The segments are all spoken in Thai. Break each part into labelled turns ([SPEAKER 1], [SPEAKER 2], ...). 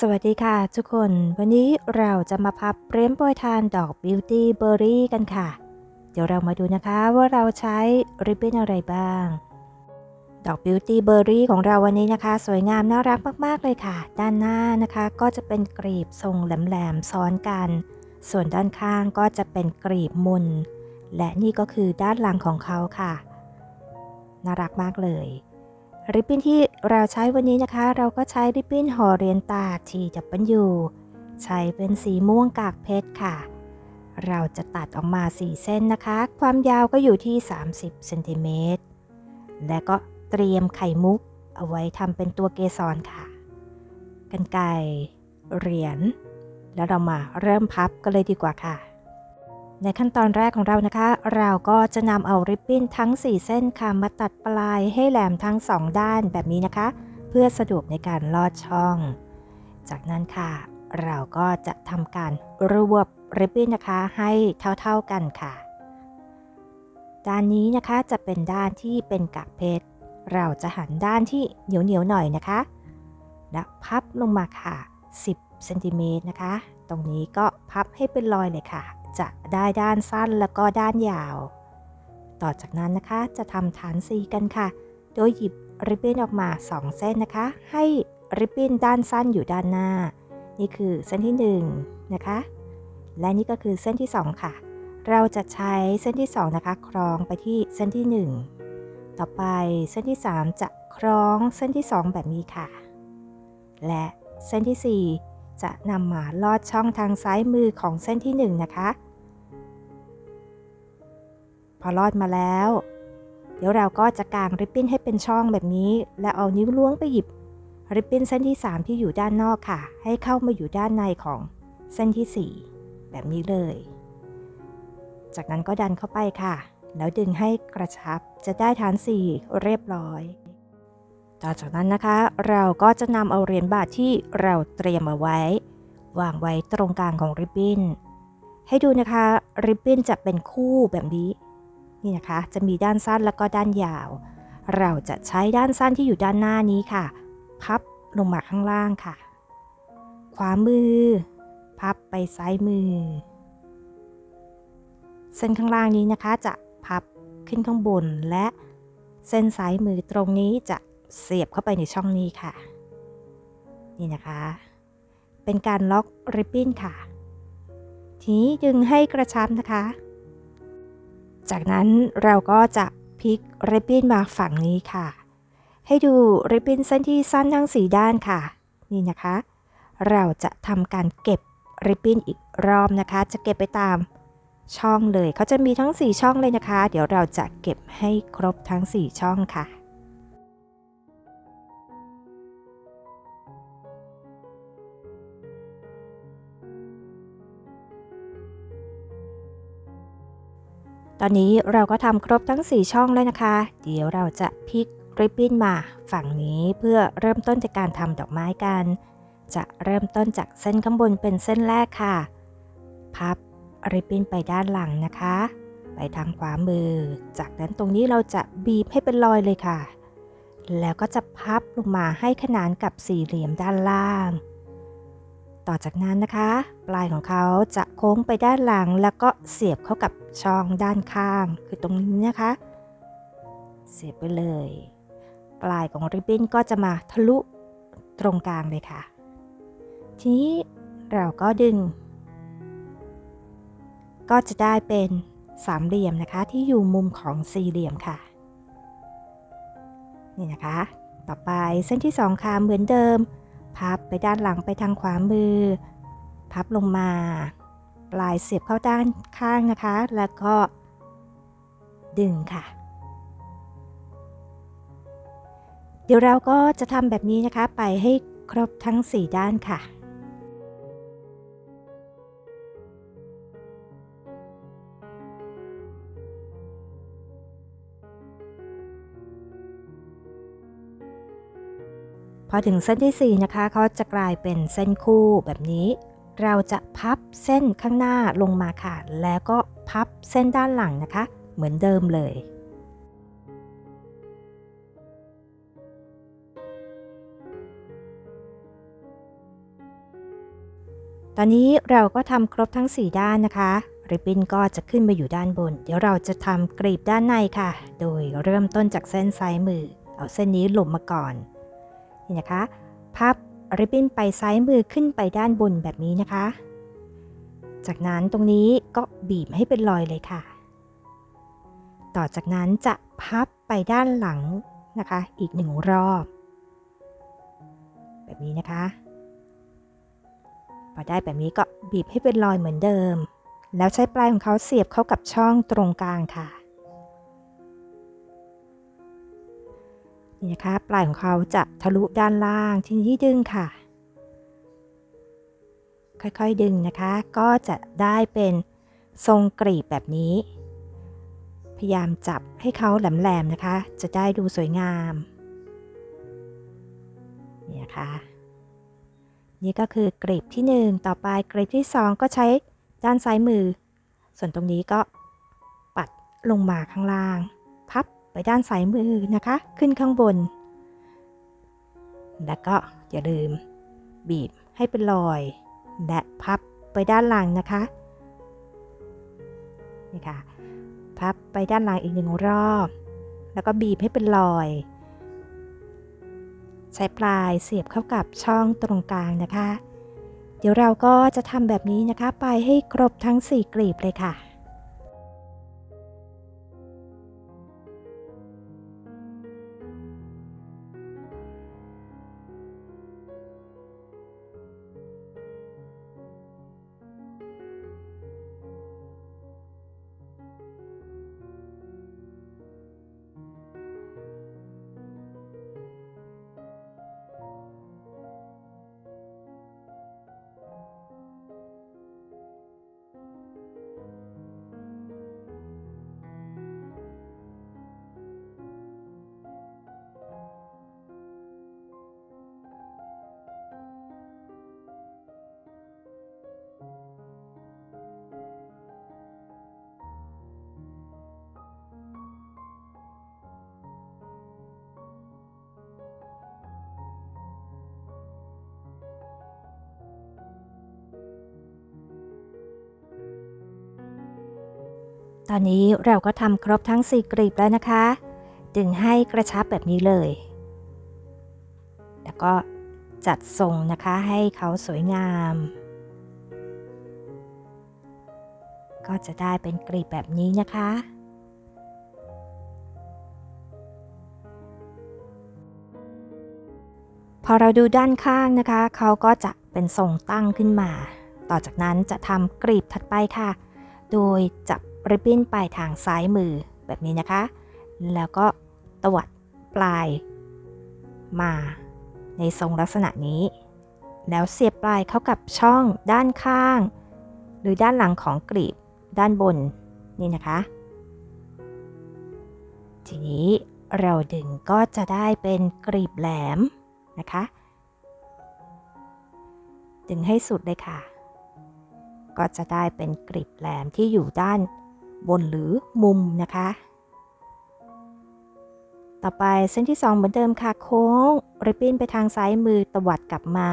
[SPEAKER 1] สวัสดีค่ะทุกคน วันนี้เราจะมาพับเรียมโปรยทานดอกบิวตี้เบอร์รี่กันค่ะ เดี๋ยวเรามาดูนะคะว่าเราใช้ริบบิ้นอะไรบ้าง ดอกบิวตี้เบอร์รี่ของเราวันนี้นะคะ สวยงามน่ารักมากๆเลยค่ะ ด้านหน้านะคะ ก็จะเป็นกรีบทรงแหลมๆซ้อนกัน ส่วนด้านข้างก็จะเป็นกรีบมุน และนี่ก็คือด้านหลังของเขาค่ะ น่ารักมากเลย ริบบิ้นที่เราใช้วันนี้นะคะ เราก็ใช้ริบบิ้นห่อเรียนตาทีดับเบิลยูใช้เป็นสีม่วงกากเพชรค่ะ เราจะตัดออกมา 4 เส้นนะคะ ความยาวก็อยู่ที่ 30เซนติเมตรและก็เตรียมไข่มุกเอาไว้ทำเป็นตัวเกสรค่ะ กันไกรเหรียญแล้วเรามาเริ่มพับกันเลยดีกว่าค่ะ ในขั้นตอนแรกของเรานะคะ เราก็จะนำเอาริบบิ้นทั้ง 4 เส้นค่ะมาตัดปลายให้แหลมทั้ง 2 ด้านแบบนี้นะคะ เพื่อสะดวกในการลอดช่อง จากนั้นค่ะ เราก็จะทำการรวบริบบิ้นนะคะให้เท่าๆกันค่ะ ด้านนี้นะคะจะเป็นด้านที่เป็นกากเพชร เราจะหันด้านที่เหนียวๆหน่อยนะคะ และพับลงมาค่ะ 10เซนติเมตรนะคะ ตรงนี้ก็พับให้เป็นรอยเลยค่ะ จะได้ด้านสั้นแล้วก็ด้านยาว ต่อจากนั้นนะคะจะทำฐานสีกันค่ะ โดยหยิบริบบิ้นออกมา 2 เส้นนะคะ ให้ริบบิ้นด้านสั้นอยู่ด้านหน้า นี่คือเส้นที่ 1 นะคะ และนี่ก็คือเส้นที่ 2 ค่ะ เราจะใช้เส้นที่ 2 นะคะ คล้องไปที่เส้นที่ 1 ต่อไปเส้นที่ 3 จะคล้องเส้นที่ 2 แบบนี้ค่ะ และเส้นที่ 4 จะนำมาลอดช่องทางซ้ายมือของเส้นที่ 1 นะคะ พอลอดมาแล้ว เดี๋ยวเราก็จะกางริบบิ้นให้เป็นช่องแบบนี้ และเอานิ้วล้วงไปหยิบ ริบบิ้นเส้นที่ 3 ที่อยู่ด้านนอกค่ะ ให้เข้ามาอยู่ด้านในของเส้นที่ 4 แบบนี้เลย จากนั้นก็ดันเข้าไปค่ะ แล้วดึงให้กระชับจะได้ฐานสี่เรียบร้อยต่อจากนั้นนะคะ เราก็จะนำเอาเหรียญบาทที่เราเตรียมเอาไว้ วางไว้ตรงกลางของริบบิ้นให้ดูนะคะ ริบบิ้นจะเป็นคู่แบบนี้ นี่นะคะ จะมีด้านสั้นแล้วก็ด้านยาว เราจะใช้ด้านสั้นที่อยู่ด้านหน้านี้ค่ะ พับลงมาข้างล่างค่ะ ขวามือ พับไปซ้ายมือ เส้นข้างล่างนี้นะคะจะพับขึ้นข้างบนและเส้นซ้ายมือตรงนี้จะเสียบเข้าไปในช่องนี้ค่ะ นี่นะคะ เป็นการล็อกริบบิ้นค่ะ ทีนี้ดึงให้กระชับนะคะ จากนั้นเราก็จะพลิกริบบิ้นมาฝั่งนี้ค่ะ ให้ดูริบบิ้นเส้นที่สั้นทั้งสีด้านค่ะ นี่นะคะ เราจะทำการเก็บริบบิ้นอีกรอบนะคะ จะเก็บไปตามช่องเลยเขาจะมีทั้ง 4 ช่องเลยนะคะ เดี๋ยวเราจะเก็บให้ครบทั้ง 4 ช่องค่ะ อนนี้เราก็ทำครบทั้ง 4 ช่องแล้วนะคะ เดี๋ยวเราจะพลิกริบบิ้นมาฝั่งนี้เพื่อเริ่มต้นจากการทำดอกไม้กัน จะเริ่มต้นจากเส้นข้างบนเป็นเส้นแรกค่ะ พับริบบิ้นไปด้านหลังนะคะ ไปทางขวามือ จากนั้นตรงนี้เราจะบีบให้เป็นรอยเลยค่ะ แล้วก็จะพับลงมาให้ขนานกับสี่เหลี่ยมด้านล่าง ต่อจากนั้นนะคะ ปลายของเขาจะโค้งไปด้านหลัง แล้วก็เสียบเข้ากับช่องด้านข้าง คือตรงนี้นะคะ เสียบไปเลย ปลายของริบบิ้นก็จะมาทะลุตรงกลางเลยค่ะ ทีนี้เราก็ดึง ก็จะได้เป็นสามเหลี่ยมนะคะที่อยู่มุมของสี่เหลี่ยมค่ะ นี่นะคะ ต่อไปเส้นที่สองค่ะเหมือนเดิม พับไปด้านหลังไปทางขวามือ พับลงมา ปลายเสียบเข้าด้านข้างนะคะ แล้วก็ดึงค่ะ เดี๋ยวเราก็จะทำแบบนี้นะคะไปให้ครบทั้ง 4 ด้านค่ะ อถึงเส้นที่ 4 นะคะเขาจะกลายเป็นเส้นคู่แบบนี้ เราจะพับเส้นข้างหน้าลงมาค่ะ แล้วก็พับเส้นด้านหลังนะคะ เหมือนเดิมเลยตอนนี้เราก็ทำครบทั้ง 4 ด้านนะคะ ริบบิ้นก็จะขึ้นมาอยู่ด้านบน เดี๋ยวเราจะทำกรีบด้านในค่ะ โดยเริ่มต้นจากเส้นซ้ายมือ เอาเส้นนี้หลบมาก่อน นี่นะคะ พับริบบิ้นไปซ้ายมือขึ้นไปด้านบนแบบนี้นะคะ จากนั้นตรงนี้ก็บีบให้เป็นรอยเลยค่ะ ต่อจากนั้นจะพับไปด้านหลังนะคะ อีกหนึ่งรอบ แบบนี้นะคะ พอได้แบบนี้ก็บีบให้เป็นรอยเหมือนเดิม แล้วใช้ปลายของเขาเสียบเข้ากับช่องตรงกลางค่ะ นี่นะคะ ปลายของเขาจะทะลุด้านล่างทีนี้ดึงค่ะ ค่อยๆดึงนะคะ ก็จะได้เป็นทรงกรีบแบบนี้ พยายามจับให้เขาแหลมๆนะคะ จะได้ดูสวยงามนี่นะคะนี่ก็คือกรีบที่ 1 ต่อไปกรีบที่ 2 ก็ใช้ด้านซ้ายมือ ส่วนตรงนี้ก็ปัดลงมาข้างล่าง ไปด้านซ้ายมือนะคะ ขึ้นข้างบน แล้วก็อย่าลืม บีบให้เป็นรอย และพับไปด้านหลังนะคะ นี่ค่ะ พับไปด้านหลังอีกหนึ่งรอบ แล้วก็บีบให้เป็นรอย ใช้ปลายเสียบเข้ากับช่องตรงกลางนะคะ เดี๋ยวเราก็จะทำแบบนี้นะคะ ไปให้ครบทั้ง 4 กลีบเลยค่ะ ตอนนี้เราก็ทำครบทั้ง4กลีบแล้วนะคะ ดึงให้กระชับแบบนี้เลย แล้วก็จัดทรงนะคะให้เขาสวยงาม ก็จะได้เป็นกลีบแบบนี้นะคะ พอเราดูด้านข้างนะคะ เขาก็จะเป็นทรงตั้งขึ้นมา ต่อจากนั้นจะทำกลีบถัดไปค่ะ โดยจับ ริบบิ้นปลายทางซ้ายมือแบบนี้นะคะ แล้วก็ตวัดปลายมาในทรงลักษณะนี้ แล้วเสียบปลายเข้ากับช่องด้านข้าง หรือด้านหลังของกลีบด้านบนนี่นะคะ ทีนี้เราดึงก็จะได้เป็นกลีบแหลมนะคะ ดึงให้สุดเลยค่ะ ก็จะได้เป็นกลีบแหลมที่อยู่ด้าน บนหรือมุมนะคะ ต่อไปเส้นที่ 2 เหมือนเดิมค่ะโค้งริบบิ้นไปทางซ้ายมือตวัดกลับมา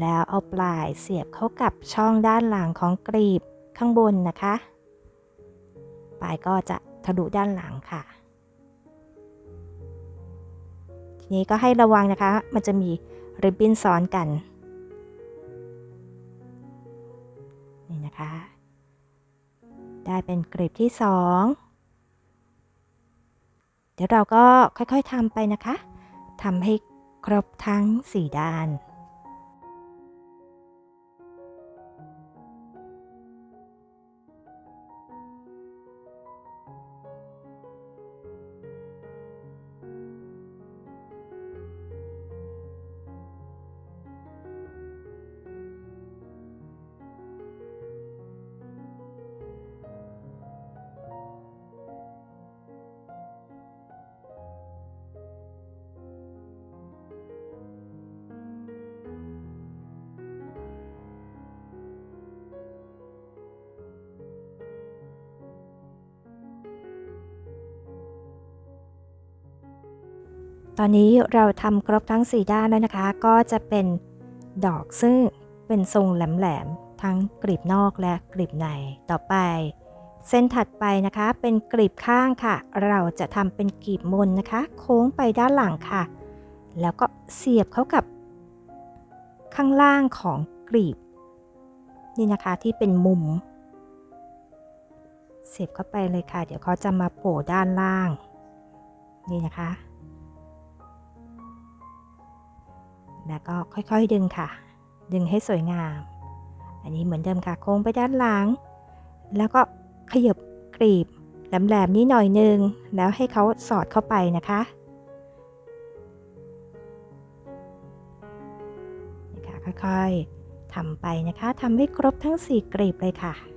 [SPEAKER 1] แล้วเอาปลายเสียบเข้ากับช่องด้านหลังของกรีบข้างบนนะคะ ปลายก็จะทะลุด้านหลังค่ะ ทีนี้ก็ให้ระวังนะคะ มันจะมีริบบิ้นซ้อนกัน ได้เป็นกรีบที่ 2 เดี๋ยวเราก็ค่อยๆทำไปนะคะทำให้ครบทั้ง 4 ด้าน อนนี้เราทำครบทั้ง 4 ด้านแล้วนะคะ ก็จะเป็นดอกซึ่งเป็นทรงแหลมๆทั้งกลีบนอกและกลีบในต่อไป เส้นถัดไปนะคะเป็นกลีบข้างค่ะ เราจะทำเป็นกลีบมนนะคะ โค้งไปด้านหลังค่ะ แล้วก็เสียบเข้ากับข้างล่างของกลีบ นี่นะคะที่เป็นมุม เสียบเข้าไปเลยค่ะ เดี๋ยวเขาจะมาโผล่ด้านล่าง นี่นะคะ แล้วก็ค่อยๆดึงค่ะ ดึงให้สวยงาม อันนี้เหมือนเดิมค่ะโค้งไปด้านหลัง แล้วก็ขยบกรีบแหลมๆนี้หน่อยนึง แล้วให้เขาสอดเข้าไปนะคะนี่ค่ะค่อยๆทำไปนะคะทำให้ครบทั้ง 4กรีบเลยค่ะ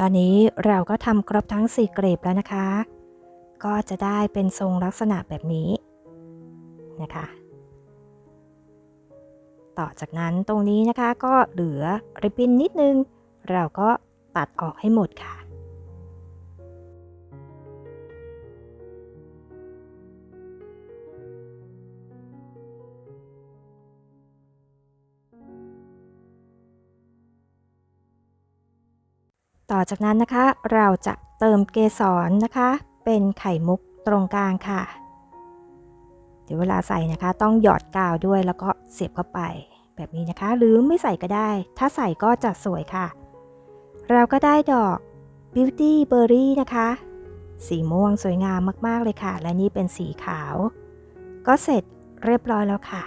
[SPEAKER 1] ตอนนี้เราก็ทำครบทั้ง4กรบแล้วนะคะ ก็จะได้เป็นทรงลักษณะแบบนี้นะคะ ต่อจากนั้นตรงนี้นะคะก็เหลือริบบิ้นนิดนึง เราก็ตัดออกให้หมดค่ะ จากนั้นนะคะ เราจะเติมเกสรนะคะ เป็นไข่มุกตรงกลางค่ะ เดี๋ยวเวลาใส่นะคะ ต้องหยอดกาวด้วยแล้วก็เสียบเข้าไป แบบนี้นะคะ หรือไม่ใส่ก็ได้ ถ้าใส่ก็จะสวยค่ะ เราก็ได้ดอก Beauty Berry นะคะ สีม่วงสวยงามมาก ๆ เลยค่ะ และนี่เป็นสีขาว ก็เสร็จเรียบร้อยแล้วค่ะ